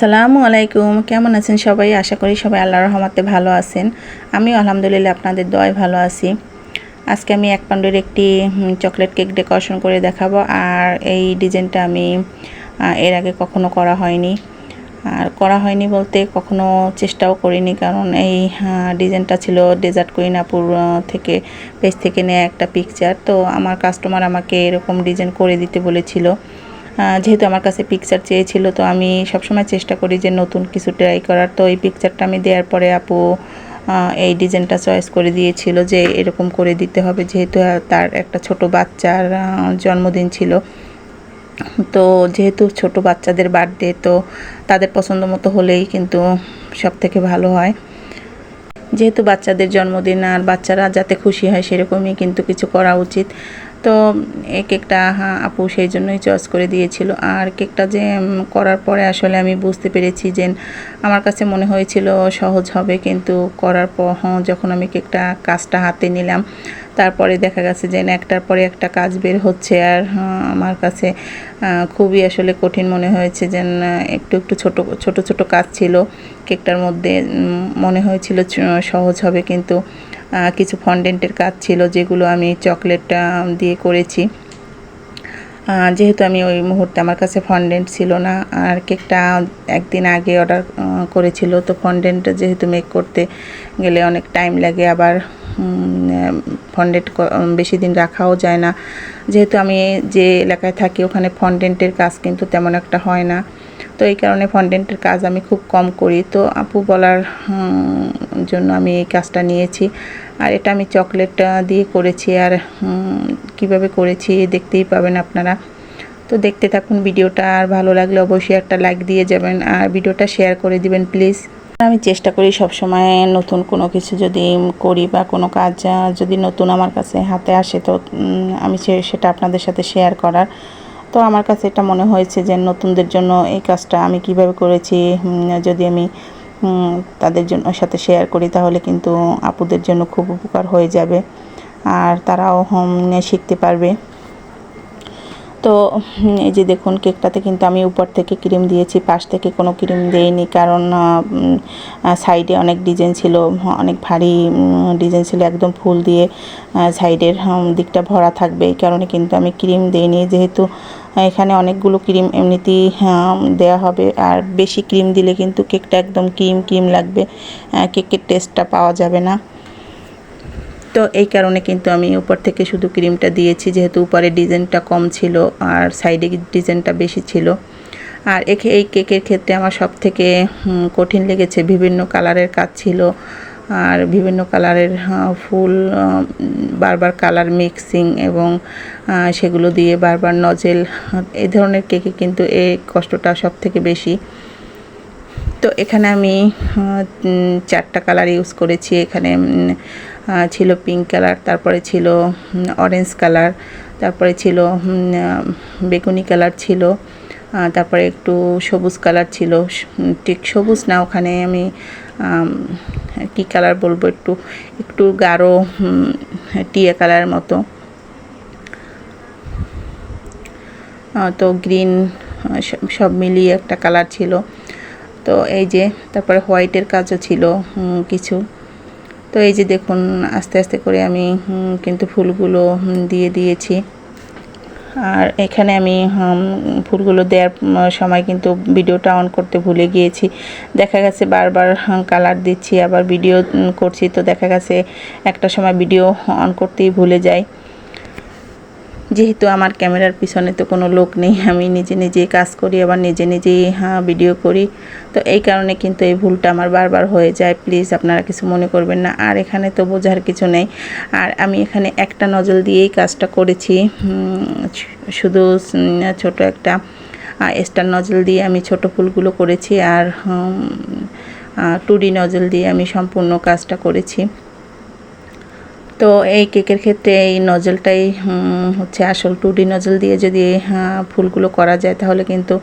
সালামু আলাইকুম। কেমন আছেন সবাই? আশা করি সবাই আল্লাহ রহমতে ভালো আছেন। আমি আলহামদুলিল্লাহ আপনাদের দয় ভালো আছি। আজকে আমি এক পাউন্ডের একটি চকলেট কেক ডেকোরেশন করে দেখাবো। আর এই ডিজাইনটা আমি এর আগে কখনো করা হয়নি। আর করা হয়নি বলতে কখনো চেষ্টাও করিনি। কারণ এই ডিজাইনটা ছিল ডেজার্ট কুইন আপুর আহ, থেকে পেজ থেকে নেওয়া একটা পিকচার তো আমার কাস্টমার আমাকে এরকম ডিজাইন করে দিতে বলেছিল। যেহেতু আমার কাছে পিকচার চেয়েছিল, তো আমি সবসময় চেষ্টা করি যে নতুন কিছু ট্রাই করার। তো এই পিকচারটা আমি দেওয়ার পরে আপু এই ডিজাইনটা চয়েস করে দিয়েছিল যে এরকম করে দিতে হবে, যেহেতু তার একটা ছোট বাচ্চার জন্মদিন ছিল। তো যেহেতু ছোট বাচ্চাদের বার্থডে তো তাদের পছন্দ মতো হলেই কিন্তু সব থেকে ভালো হয়। যেহেতু বাচ্চাদের জন্মদিন আর বাচ্চারা যাতে খুশি হয়, সেরকমই কিন্তু কিছু করা উচিত। তো এই কেকটা আপু সেই জন্যই চয়েস করে দিয়েছিল। আর কেকটা যে করার পরে আসলে আমি বুঝতে পেরেছি যে, আমার কাছে মনে হয়েছিল সহজ হবে, কিন্তু করার পর যখন আমি কেকটা, কাজটা হাতে নিলাম, তারপরে দেখা গেছে যে, একটার পরে একটা কাজ বের হচ্ছে। আর আমার কাছে খুবই আসলে কঠিন মনে হয়েছে যে একটু একটু ছোট ছোট ছোট কাজ ছিল। কেকটার মধ্যে মনে হয়েছিল সহজ হবে, কিন্তু কিছু ফন্ডেন্টের কাজ ছিল যেগুলো আমি চকলেট দিয়ে করেছি। যেহেতু আমি ওই মুহূর্তে আমার কাছে ফন্ডেন্ট ছিল না, আর কেকটা একদিন আগে অর্ডার করেছিল, তো ফন্ডেন্ট যেহেতু মেক করতে গেলে অনেক টাইম লাগে, আবার ফন্ডেন্ট বেশি দিন রাখাও যায় না। যেহেতু আমি যে এলাকায় থাকি, ওখানে ফন্ডেন্টের কাজ কিন্তু তেমন একটা হয় না। তো এই কারণে ফন্ডেন্টের কাজ আমি খুব কম করি। তো আপু বলার জন্য আমি এই কাজটা নিয়েছি। আর এটা আমি চকলেটটা দিয়ে করেছি। আর কীভাবে করেছি দেখতেই পাবেন আপনারা। তো দেখতে থাকুন ভিডিওটা। আর ভালো লাগলে অবশ্যই একটা লাইক দিয়ে যাবেন। আর ভিডিওটা শেয়ার করে দিবেন প্লিজ আমি চেষ্টা করি সব সময় নতুন কোনো কিছু যদি করি বা কোনো কাজ যদি নতুন আমার কাছে হাতে আসে, তো আমি সেটা আপনাদের সাথে শেয়ার করার। তো আমার কাছে এটা মনে হয়েছে যে নতুনদের জন্য এই কাজটা আমি কীভাবে করেছি যদি আমি তাদের জন্য সাথে শেয়ার করি তাহলে কিন্তু আপুদের জন্য খুব উপকার হয়ে যাবে। আর তারাও শিখতে পারবে। তো এই যে দেখুন কেকটাতে কিন্তু আমি উপর থেকে ক্রিম দিয়েছি পাশ থেকে কোনো ক্রিম দেইনি কারণ সাইডে অনেক ডিজাইন ছিল অনেক ভারী ডিজাইন ছিল একদম ফুল দিয়ে সাইডের দিকটা ভরা থাকবে এই কারণে কিন্তু আমি ক্রিম দেইনি যেহেতু এখানে অনেকগুলো ক্রিম এমনিতেই আহ, দেওয়া হবে আর বেশি ক্রিম দিলে কিন্তু কেকটা একদম ক্রিম ক্রিম লাগবে কেকের টেস্টটা পাওয়া যাবে না। তো এই কারণে কিন্তু আমি উপর থেকে শুধু ক্রিমটা দিয়েছি, যেহেতু উপরে ডিজাইনটা কম ছিল আর সাইডে ডিজাইনটা বেশি ছিল। আর এখে এই কেকের ক্ষেত্রে আমার সব থেকে কঠিন লেগেছে বিভিন্ন কালারের কাজ ছিল। আর বিভিন্ন কালারের ফুল বারবার কালার মিক্সিং এবং সেগুলো দিয়ে বারবার নজেল এই ধরনের কেকে কিন্তু এই কষ্টটা সব থেকে বেশি। তো এখানে আমি চারটা কালার ইউজ করেছি। এখানে ছিল পিঙ্ক কালার তারপরে ছিল অরেঞ্জ কালার তারপরে ছিল বেগুনি কালার ছিল তারপরে একটু সবুজ কালার ছিল ঠিক সবুজ না ওখানে আমি আম, কি কালার বলব একটু একটু গাঢ় টিয়া কালার মতো। তো গ্রিন সব মিলিয়ে একটা কালার ছিল। তো এই যে তারপরে হোয়াইটের কাজও ছিল কিছু। তো এই যে দেখুন, আস্তে আস্তে করে আমি কিন্তু ফুলগুলো দিয়ে দিয়েছি। আর এখানে আমি ফুলগুলো দেওয়ার সময় কিন্তু ভিডিওটা অন করতে ভুলে গিয়েছি। দেখা গেছে বারবার কালার দিচ্ছি, আবার ভিডিও করছি, তো দেখা গেছে একটা সময় ভিডিও অন করতেই ভুলে যাই। যেহেতু আমার ক্যামেরার পিছনে তো কোনো লোক নেই, আমি নিজে নিজেই কাজ করি, আবার নিজে নিজেই হ্যাঁ ভিডিও করি। তো এই কারণে কিন্তু এই ভুলটা আমার বারবার হয়ে যায়। প্লিজ আপনারা কিছু মনে করবেন না। আর এখানে তো বোঝার কিছু নেই। আর আমি এখানে একটা নজল দিয়েই কাজটা করেছি। শুধু ছোট একটা স্টার নজল দিয়ে আমি ছোট ফুলগুলো করেছি। আর টুডি নজল দিয়ে আমি সম্পূর্ণ কাজটা করেছি। তো এই কেকের ক্ষেত্রে এই নজলটাই হচ্ছে আসল টু ডি নজল দিয়ে যদি ফুলগুলো করা যায় তাহলে কিন্তু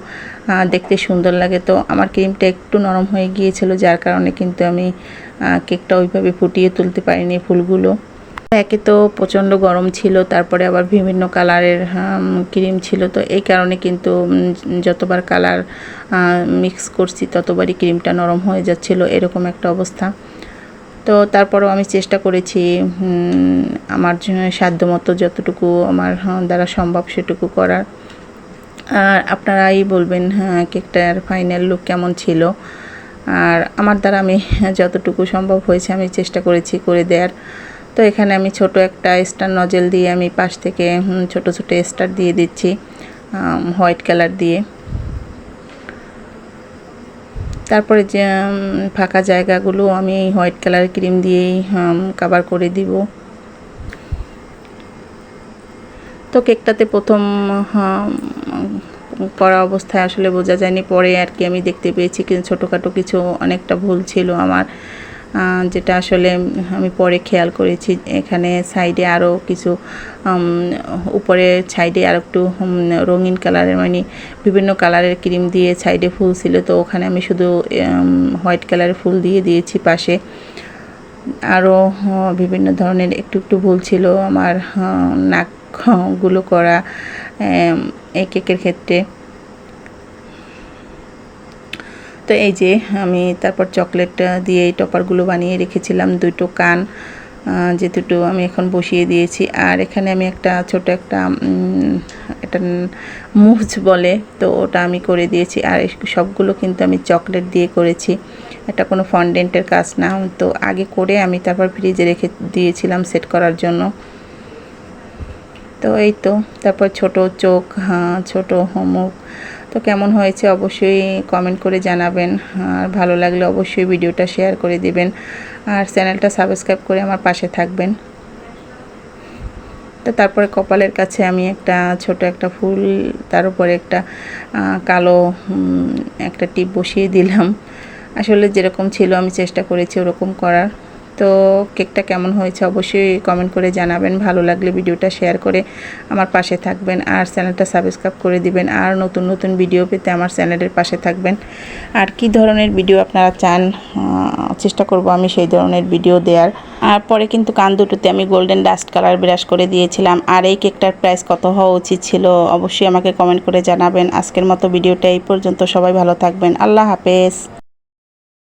দেখতে সুন্দর লাগে। তো আমার ক্রিমটা একটু নরম হয়ে গিয়েছিল, যার কারণে কিন্তু আমি কেকটা ওইভাবে ফুটিয়ে তুলতে পারিনি ফুলগুলো। একে তো প্রচণ্ড গরম ছিল, তারপরে আবার বিভিন্ন কালারের ক্রিম ছিল। তো এই কারণে কিন্তু যতবার কালার মিক্স করছি ততবারই ক্রিমটা নরম হয়ে যাচ্ছিল, এরকম একটা অবস্থা। তো তারপরেও আমি চেষ্টা করেছি আমার সাধ্যমতো যতটুকু আমার হ্যাঁ, দ্বারা সম্ভব সেটুকু করার। আর আপনারাই বলবেন হ্যাঁ কেকটার ফাইনাল লুক কেমন ছিল? আর আমার দ্বারা আমি যতটুকু সম্ভব হয়েছে আমি চেষ্টা করেছি করে দেওয়ার তো এখানে আমি ছোট একটা স্টার নজেল দিয়ে আমি পাশ থেকে ছোট ছোট স্টার দিয়ে দিচ্ছি হোয়াইট কালার দিয়ে। তারপরে যে ফাঁকা জায়গাগুলো আমি হোয়াইট কালার ক্রিম দিয়েই কাভার করে দিব। তো কেকটাতে প্রথম করা অবস্থায় আসলে বোঝা যায়নি। পরে আর কি আমি দেখতে পেয়েছি কিন্তু ছোটোখাটো কিছু অনেকটা ভুল ছিল আমার। যেটা আসলে আমি পরে খেয়াল করেছি এখানে সাইডে আরও কিছু উপরে সাইডে আর একটু রঙিন কালারের মানে বিভিন্ন কালারের ক্রিম দিয়ে সাইডে ফুল ছিল তো ওখানে আমি শুধু হোয়াইট কালারের ফুল দিয়ে দিয়েছি পাশে। আরও বিভিন্ন ধরনের একটু একটু ভুল ছিল আমার নাকগুলো করা এম, এই কেকের ক্ষেত্রে। তো এই যে আমি তারপর চকলেট দিয়ে এই টপারগুলো বানিয়ে রেখেছিলাম, দুটো কান যে দুটো আমি এখন বসিয়ে দিয়েছি। আর এখানে আমি একটা ছোট একটা একটা মুজ বলে, তো ওটা আমি করে দিয়েছি। আর সবগুলো কিন্তু আমি চকলেট দিয়ে করেছি। এটা কোনো ফন্ডেন্টের কাজ না। তো আগে করে আমি তারপর ফ্রিজে রেখে দিয়েছিলাম সেট করার জন্য। তো এই তো, তারপর ছোট চোখ হ্যাঁ ছোট মুখ তো কেমন হয়েছে অবশ্যই কমেন্ট করে জানাবেন। আর ভালো লাগলে অবশ্যই ভিডিওটা শেয়ার করে দিবেন। আর চ্যানেলটা সাবস্ক্রাইব করে আমার পাশে থাকবেন। তো তারপরে কপালের কাছে আমি একটা ছোট একটা ফুল, তার উপরে একটা কালো একটা টিপ বসিয়ে দিলাম। আসলে যেরকম ছিল আমি চেষ্টা করেছি ওরকম করার। তো কেকটা কেমন হয়েছে অবশ্যই কমেন্ট করে জানাবেন। ভালো লাগলে ভিডিওটা শেয়ার করে আমার পাশে থাকবেন আর চ্যানেলটা সাবস্ক্রাইব করে দিবেন আর নতুন নতুন ভিডিও পেতে আমার চ্যানেলের পাশে থাকবেন। আর কি ধরনের ভিডিও আপনারা চান চেষ্টা করব আমি সেই ধরনের ভিডিও দেওয়ার আর পরে কিন্তু কান দুটোতে আমি গোল্ডেন ডাস্ট কালার ব্রাশ করে দিয়েছিলাম। আর এই কেকটার প্রাইস কত হওয়া উচিত ছিল অবশ্যই আমাকে কমেন্ট করে জানাবেন। আজকের মতো ভিডিওটা এই পর্যন্ত। সবাই ভালো থাকবেন। আল্লাহ হাফেজ।